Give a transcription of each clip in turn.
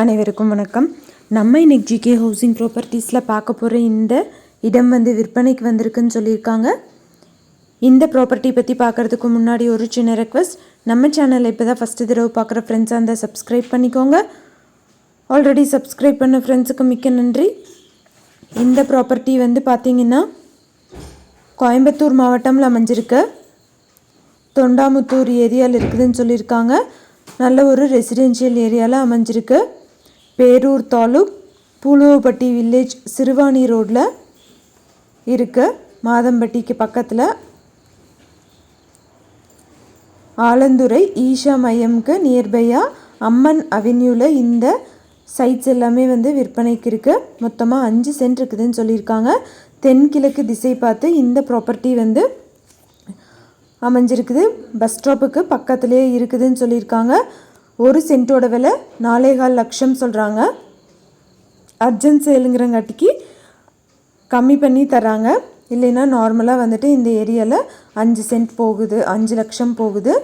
அனைவருக்கும் வணக்கம். நம்ம இன்னைக்கு ஜிகே ஹவுசிங் ப்ராப்பர்ட்டிஸில் பார்க்க போகிற இந்த இடம் வந்து விற்பனைக்கு வந்திருக்குன்னு சொல்லியிருக்காங்க. இந்த ப்ராப்பர்ட்டி பற்றி பார்க்குறதுக்கு முன்னாடி ஒரு சின்ன ரெக்வஸ்ட் நம்ம சேனலை இப்போ தான் ஃபஸ்ட்டு தடவை பார்க்குற ஃப்ரெண்ட்ஸாக இருந்தால் சப்ஸ்கிரைப் பண்ணிக்கோங்க. ஆல்ரெடி சப்ஸ்கிரைப் பண்ண ஃப்ரெண்ட்ஸுக்கு மிக்க நன்றி. இந்த ப்ராப்பர்ட்டி வந்து பார்த்தீங்கன்னா கோயம்புத்தூர் மாவட்டமில் அமைஞ்சிருக்கு. தொண்டாமுத்தூர் ஏரியாவில் இருக்குதுன்னு சொல்லியிருக்காங்க. நல்ல ஒரு ரெசிடென்ஷியல் ஏரியாவில் அமைஞ்சிருக்கு. பேரூர் தாலுக் பூலுவப்பட்டி வில்லேஜ் சிறுவாணி ரோட்டில் இருக்க மாதம்பட்டிக்கு பக்கத்தில் ஆலந்துறை ஈஷா மையம்க்கு நியர்பையாக அம்மன் அவென்யூவில் இந்த சைட்ஸ் எல்லாமே வந்து விற்பனைக்கு இருக்குது மொத்தமாக அஞ்சு சென்ட் இருக்குதுன்னு சொல்லியிருக்காங்க. தென்கிழக்கு திசை பார்த்து இந்த ப்ராப்பர்ட்டி வந்து அமைஞ்சிருக்குது. பஸ் ஸ்டாப்புக்கு பக்கத்துலேயே இருக்குதுன்னு சொல்லியிருக்காங்க. ஒரு சென்ட்டோட விலை நாலேகால் லட்சம் சொல்கிறாங்க அர்ஜென்ட் சேலுங்கிறங்காட்டிக்கு கம்மி பண்ணி தராங்க இல்லைன்னா நார்மலாக வந்துட்டு இந்த ஏரியாவில் அஞ்சு சென்ட் போகுது அஞ்சு லட்சம் போகுது.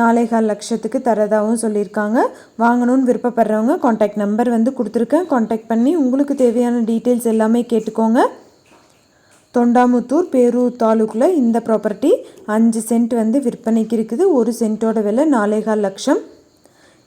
நாலேகால் லட்சத்துக்கு தரதாகவும் சொல்லியிருக்காங்க. வாங்கணும்னு விருப்பப்படுறவங்க காண்டாக்ட் நம்பர் வந்து கொடுத்துருக்கேன். காண்டாக்ட் பண்ணி உங்களுக்கு தேவையான டீட்டெயில்ஸ் எல்லாமே கேட்டுக்கோங்க. தொண்டாமுத்தூர் பேரூர் தாலுக்கில் இந்த ப்ராப்பர்ட்டி அஞ்சு சென்ட் வந்து விற்பனைக்கு இருக்குது. ஒரு சென்ட்டோட விலை நாலேகால் லட்சம்.